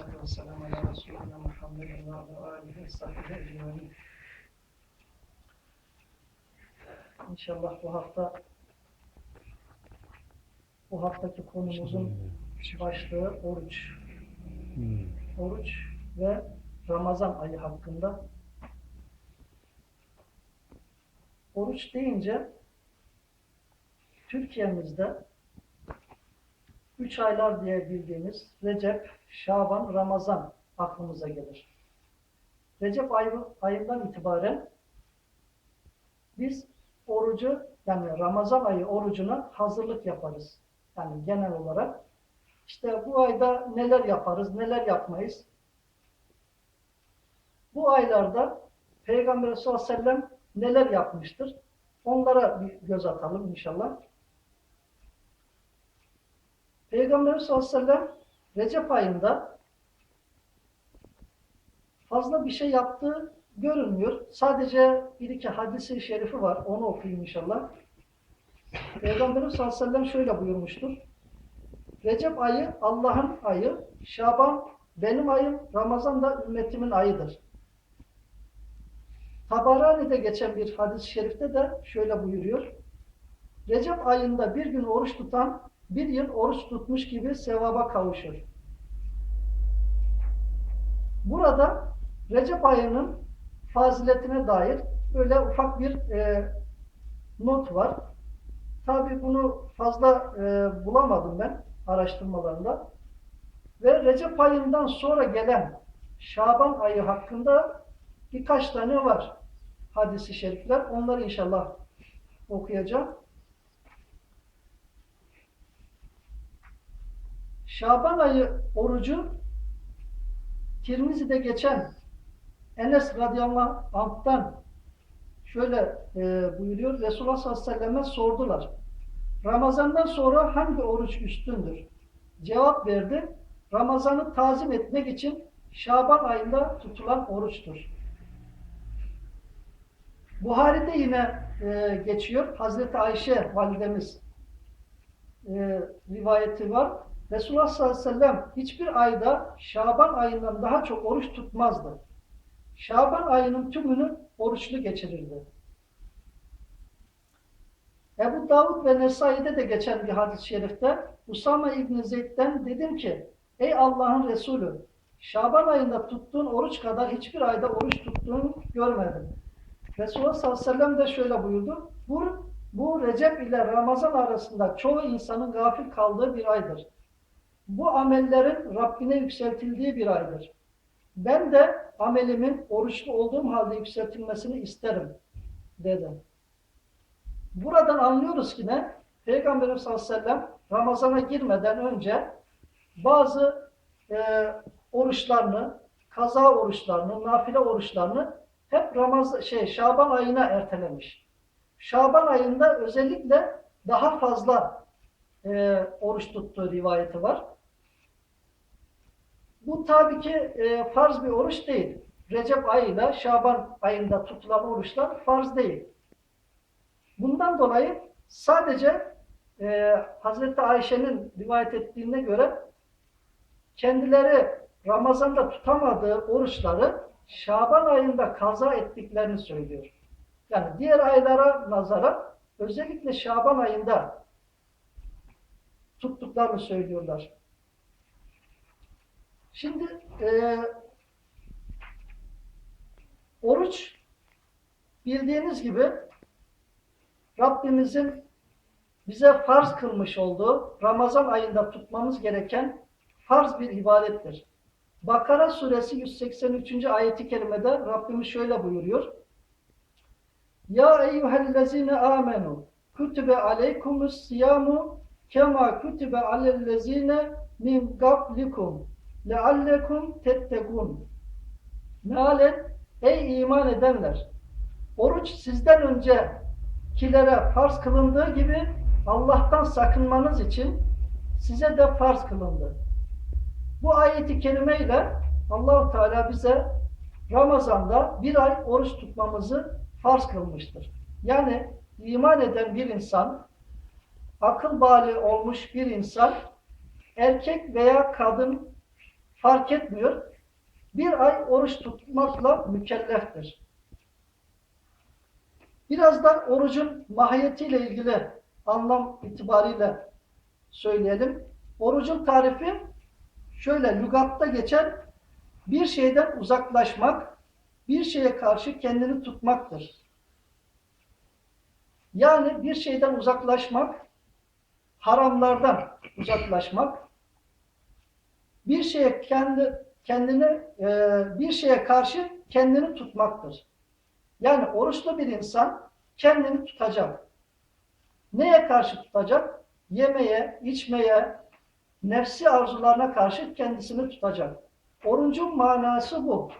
salatu vesselamu ala Resulina Muhammedin ve ala alihi ve sahbihi ecmaîn. İnşallah bu hafta bu haftaki konumuzun başlığı oruç. Oruç ve Ramazan ayı hakkında. Oruç deyince Türkiye'mizde üç aylar diye bildiğimiz Recep, Şaban, Ramazan aklımıza gelir. Recep ayı, ayından itibaren biz orucu yani Ramazan ayı orucuna hazırlık yaparız. Yani genel olarak. İşte bu ayda neler yaparız, neler yapmayız. Bu aylarda Peygamber sallallahu aleyhi ve sellem neler yapmıştır? Onlara bir göz atalım inşallah. Peygamber sallallahu aleyhi ve sellem Recep ayında fazla bir şey yaptığı görünmüyor. Sadece bir iki hadisi şerifi var. Onu okuyayım inşallah. Peygamber sallallahu aleyhi ve sellem şöyle buyurmuştur. Recep ayı Allah'ın ayı, Şaban benim ayım, Ramazan da ümmetimin ayıdır. Tabarani'de geçen bir hadis-i şerifte de şöyle buyuruyor. Recep ayında bir gün oruç tutan bir yıl oruç tutmuş gibi sevaba kavuşur. Burada Recep ayının faziletine dair böyle ufak bir e, not var. Tabi bunu fazla e, bulamadım ben araştırmalarında. Ve Recep ayından sonra gelen Şaban ayı hakkında birkaç tane var hadisi şerifler. Onları inşallah okuyacağım. Şaban ayı orucu Tirmizi'de geçen Enes radıyallahu anh'tan şöyle e, buyuruyor. Resulullah sallallahu aleyhi ve selleme sordular. Ramazandan sonra hangi oruç üstündür? Cevap verdi. Ramazan'ı tazim etmek için Şaban ayında tutulan oruçtur. Buhari'de yine e, geçiyor. Hazreti Ayşe validemiz e, rivayeti var. Resulullah sallallahu aleyhi ve sellem hiçbir ayda Şaban ayından daha çok oruç tutmazdı. Şaban ayının tümünü oruçlu geçirirdi. Ebu Davud ve Nesai'de de geçen bir hadis-i şerifte Usame İbni Zeyd'den dedim ki Ey Allah'ın Resulü Şaban ayında tuttuğun oruç kadar hiçbir ayda oruç tuttuğunu görmedim. Resulullah sallallahu aleyhi ve sellem de şöyle buyurdu. Bu, bu Recep ile Ramazan arasında çoğu insanın gafil kaldığı bir aydır. Bu amellerin Rabbine yükseltildiği bir aydır. Ben de amelimin oruçlu olduğum halde yükseltilmesini isterim dedi. Buradan anlıyoruz ki ne? Peygamberimiz sallallahu aleyhi ve sellem Ramazan'a girmeden önce bazı e, oruçlarını, kaza oruçlarını, nafile oruçlarını hep Ramazan şey Şaban ayına ertelemiş. Şaban ayında özellikle daha fazla e, oruç tuttuğu rivayeti var. Bu tabii ki e, farz bir oruç değil. Recep ayıyla Şaban ayında tutulan oruçlar farz değil. Bundan dolayı sadece e, Hazreti Ayşe'nin rivayet ettiğine göre kendileri Ramazan'da tutamadığı oruçları Şaban ayında kaza ettiklerini söylüyor. Yani diğer aylara nazara özellikle Şaban ayında tuttuklarını söylüyorlar. Şimdi e, oruç bildiğiniz gibi Rabbimizin bize farz kılmış olduğu Ramazan ayında tutmamız gereken farz bir ibadettir. Bakara suresi 183. ayeti kerimede Rabbimiz şöyle buyuruyor. Ya eyyühellezine amenu kutibe aleykumus siyamu kema kutibe alellezine min qablikum leallekum tettekun. Mealen ey iman edenler oruç sizden öncekilere farz kılındığı gibi Allah'tan sakınmanız için size de farz kılındı. Bu ayeti kerimeyle Allahu Teala bize Ramazan'da bir ay oruç tutmamızı farz kılmıştır. Yani iman eden bir insan, akıl bali olmuş bir insan, erkek veya kadın fark etmiyor. Bir ay oruç tutmakla mükelleftir. Biraz da orucun mahiyetiyle ilgili anlam itibariyle söyleyelim. Orucun tarifi şöyle lügatta geçen bir şeyden uzaklaşmak, bir şeye karşı kendini tutmaktır. Yani bir şeyden uzaklaşmak, haramlardan uzaklaşmak, bir şeye kendi kendini e, bir şeye karşı kendini tutmaktır. Yani oruçlu bir insan kendini tutacak. Neye karşı tutacak? Yemeye, içmeye, nefsi arzularına karşı kendisini tutacak. Orucun manası bu.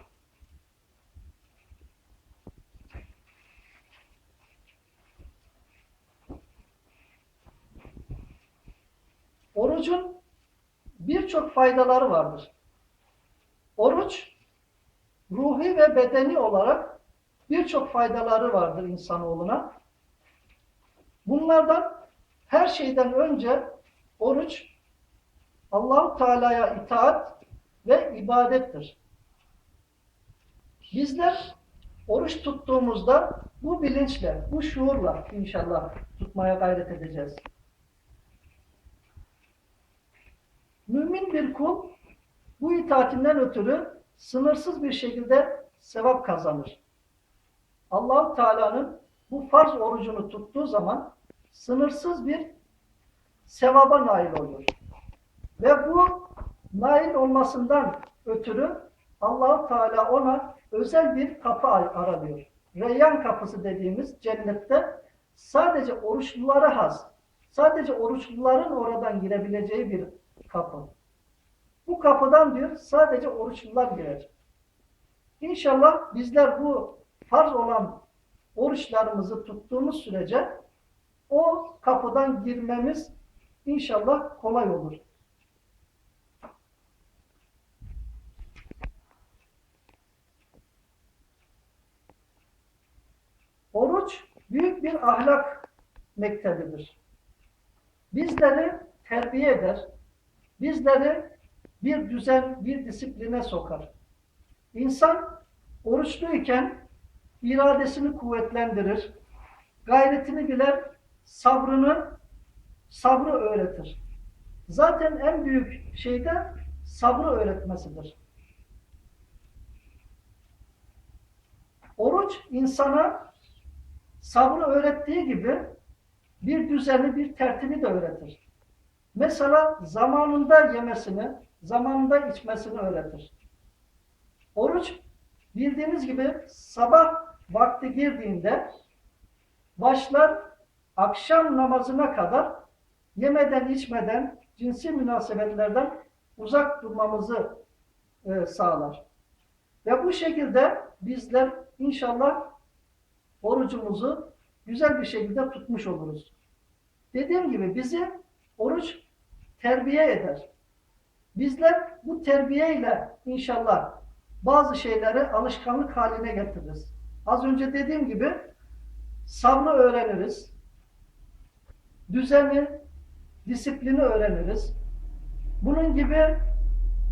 Orucun birçok faydaları vardır. Oruç ruhi ve bedeni olarak birçok faydaları vardır insanoğluna. Bunlardan her şeyden önce oruç Allahu Teala'ya itaat ve ibadettir. Bizler oruç tuttuğumuzda bu bilinçle, bu şuurla inşallah tutmaya gayret edeceğiz. Mümin bir kul bu itaatinden ötürü sınırsız bir şekilde sevap kazanır. allah Teala'nın bu farz orucunu tuttuğu zaman sınırsız bir sevaba nail olur. Ve bu nail olmasından ötürü allah Teala ona özel bir kapı aralıyor. Reyyan kapısı dediğimiz cennette sadece oruçlulara has, sadece oruçluların oradan girebileceği bir kapı. Bu kapıdan diyor sadece oruçlular girer. İnşallah bizler bu farz olan oruçlarımızı tuttuğumuz sürece o kapıdan girmemiz inşallah kolay olur. Oruç büyük bir ahlak mektebidir. Bizleri terbiye eder, bizleri bir düzen, bir disipline sokar. İnsan oruçluyken iradesini kuvvetlendirir, gayretini biler, sabrını, sabrı öğretir. Zaten en büyük şey de sabrı öğretmesidir. Oruç insana sabrı öğrettiği gibi bir düzeni, bir tertibi de öğretir. Mesela zamanında yemesini, zamanında içmesini öğretir. Oruç bildiğiniz gibi sabah vakti girdiğinde başlar akşam namazına kadar yemeden içmeden cinsi münasebetlerden uzak durmamızı e, sağlar. Ve bu şekilde bizler inşallah orucumuzu güzel bir şekilde tutmuş oluruz. Dediğim gibi bizi oruç terbiye eder. Bizler bu terbiyeyle inşallah bazı şeyleri alışkanlık haline getiririz. Az önce dediğim gibi sabrı öğreniriz. Düzeni, disiplini öğreniriz. Bunun gibi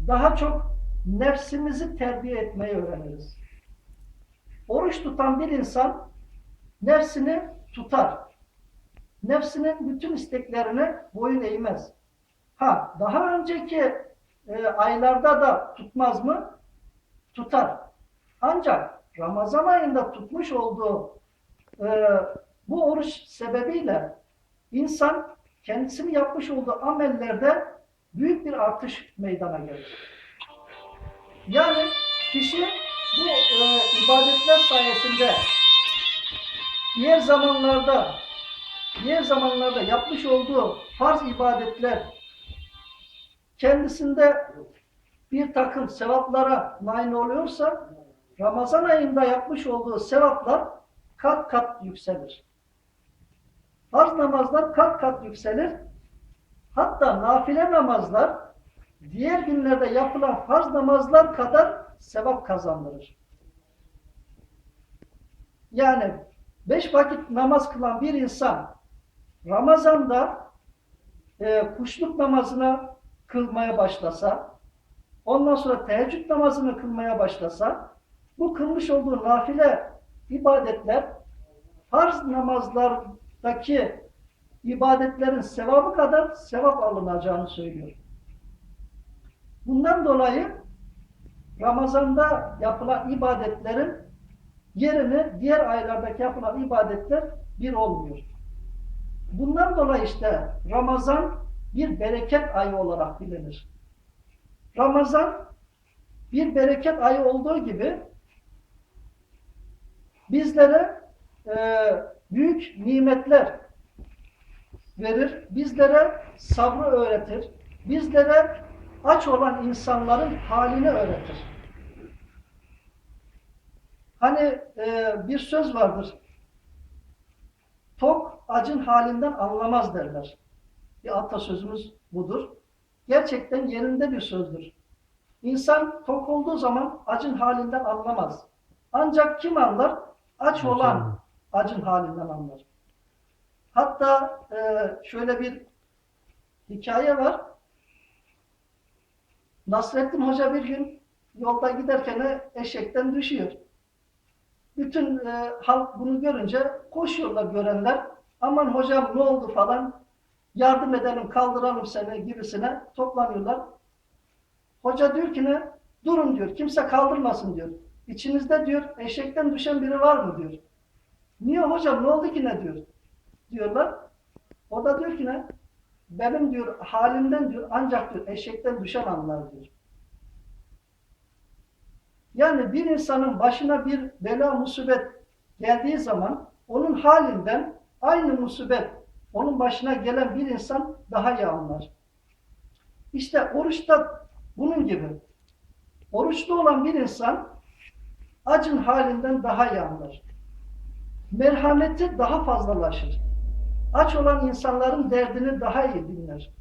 daha çok nefsimizi terbiye etmeyi öğreniriz. Oruç tutan bir insan nefsini tutar. Nefsinin bütün isteklerine boyun eğmez. Ha, daha önceki e, aylarda da tutmaz mı? Tutar. Ancak Ramazan ayında tutmuş olduğu e, bu oruç sebebiyle insan kendisini yapmış olduğu amellerde büyük bir artış meydana gelir. Yani kişi bu e, ibadetler sayesinde diğer zamanlarda diğer zamanlarda yapmış olduğu farz ibadetler kendisinde bir takım sevaplara nail oluyorsa Ramazan ayında yapmış olduğu sevaplar kat kat yükselir. Farz namazlar kat kat yükselir. Hatta nafile namazlar diğer günlerde yapılan farz namazlar kadar sevap kazandırır. Yani beş vakit namaz kılan bir insan Ramazan'da e, kuşluk namazına kılmaya başlasa, ondan sonra teheccüd namazını kılmaya başlasa, bu kılmış olduğu nafile ibadetler farz namazlardaki ibadetlerin sevabı kadar sevap alınacağını söylüyor. Bundan dolayı Ramazan'da yapılan ibadetlerin yerini diğer aylardaki yapılan ibadetler bir olmuyor. Bundan dolayı işte Ramazan bir bereket ayı olarak bilinir. Ramazan bir bereket ayı olduğu gibi bizlere e, büyük nimetler verir, bizlere sabrı öğretir, bizlere aç olan insanların halini öğretir. Hani e, bir söz vardır, tok acın halinden anlamaz derler. Bir atasözümüz budur. Gerçekten yerinde bir sözdür. İnsan tok olduğu zaman acın halinden anlamaz. Ancak kim anlar? Aç olan acın halinden anlar. Hatta e, şöyle bir hikaye var. Nasrettin Hoca bir gün yolda giderken eşekten düşüyor. Bütün e, halk bunu görünce koşuyorlar görenler. Aman hocam ne oldu falan. Yardım edelim, kaldıralım seni gibisine toplanıyorlar. Hoca diyor ki ne? Durun diyor. Kimse kaldırmasın diyor. İçinizde diyor eşekten düşen biri var mı diyor. Niye hocam ne oldu ki ne diyor. Diyorlar. O da diyor ki ne? Benim diyor halimden diyor ancak diyor eşekten düşen anlar diyor. Yani bir insanın başına bir bela musibet geldiği zaman onun halinden aynı musibet onun başına gelen bir insan daha iyi anlar. İşte oruçta bunun gibi. Oruçlu olan bir insan acın halinden daha iyi anlar. Merhameti daha fazlalaşır. Aç olan insanların derdini daha iyi dinler.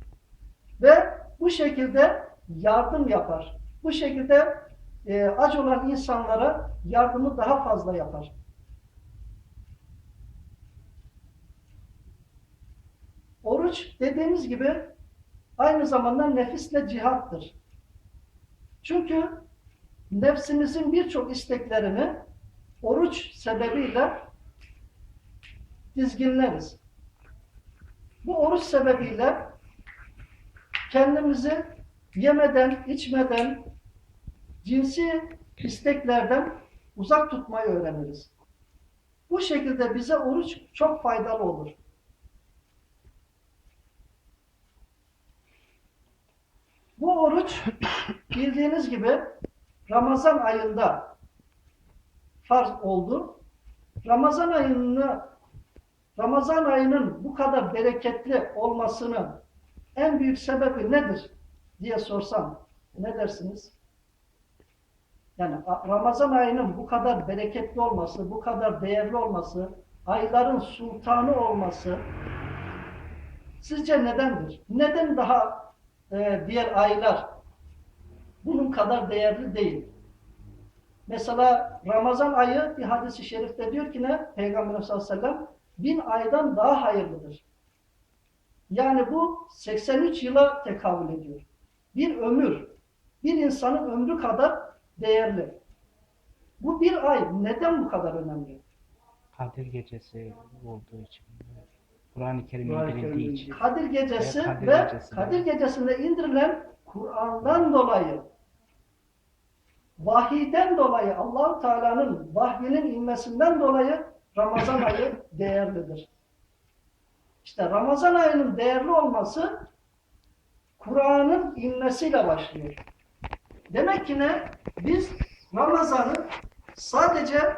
Ve bu şekilde yardım yapar. Bu şekilde e, aç olan insanlara yardımı daha fazla yapar. Oruç dediğimiz gibi aynı zamanda nefisle cihattır. Çünkü nefsimizin birçok isteklerini oruç sebebiyle dizginleriz. Bu oruç sebebiyle kendimizi yemeden, içmeden, cinsi isteklerden uzak tutmayı öğreniriz. Bu şekilde bize oruç çok faydalı olur. Bu oruç bildiğiniz gibi Ramazan ayında farz oldu. Ramazan ayını Ramazan ayının bu kadar bereketli olmasının en büyük sebebi nedir diye sorsam ne dersiniz? Yani Ramazan ayının bu kadar bereketli olması, bu kadar değerli olması, ayların sultanı olması sizce nedendir? Neden daha e, diğer aylar bunun kadar değerli değil? Mesela Ramazan ayı bir hadisi şerifte diyor ki ne? Peygamber sallallahu aleyhi ve sellem bin aydan daha hayırlıdır. Yani bu 83 yıla tekabül ediyor. Bir ömür, bir insanın ömrü kadar değerli. Bu bir ay neden bu kadar önemli? Kadir gecesi olduğu için. Kur'an-ı Kerim Kur'an-ı indirildiği Kerim için. Kadir gecesi Ve Kadir ve gecesinde. Kadir gecesinde indirilen Kur'an'dan dolayı vahiyden dolayı Allahu Teala'nın vahyinin inmesinden dolayı Ramazan ayı değerlidir. İşte Ramazan ayının değerli olması Kur'an'ın inmesiyle başlıyor. Demek ki ne? Biz Ramazan'ı sadece